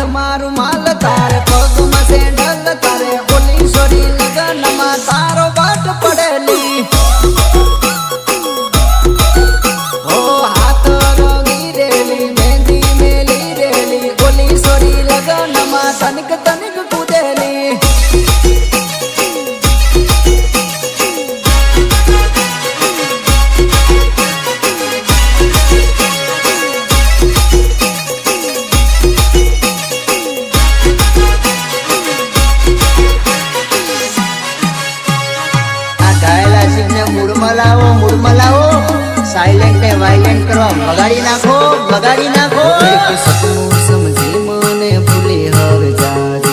હાથ મારું માલ તારે પગમાં સેન્ડલ તારે. ઓલી સોરી લગનમાં તારો વાટ પડેલી. ઓ હાથ રંગી રેલી મૂળમલાઓ મૂળમલાઓ. સાયલેન્ટ ને વાયલેન્ટ કરવા. બગાડી નાખો બગાડી નાખો. સમજે મને ભૂલી હર જાજે.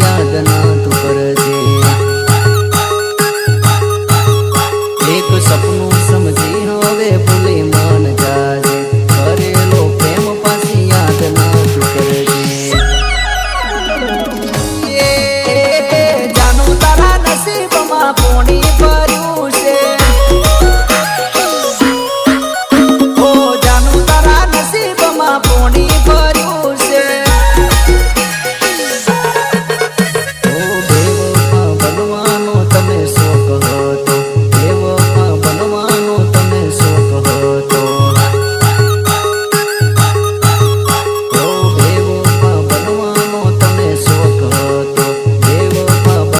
યાદ ના તું એક સપનું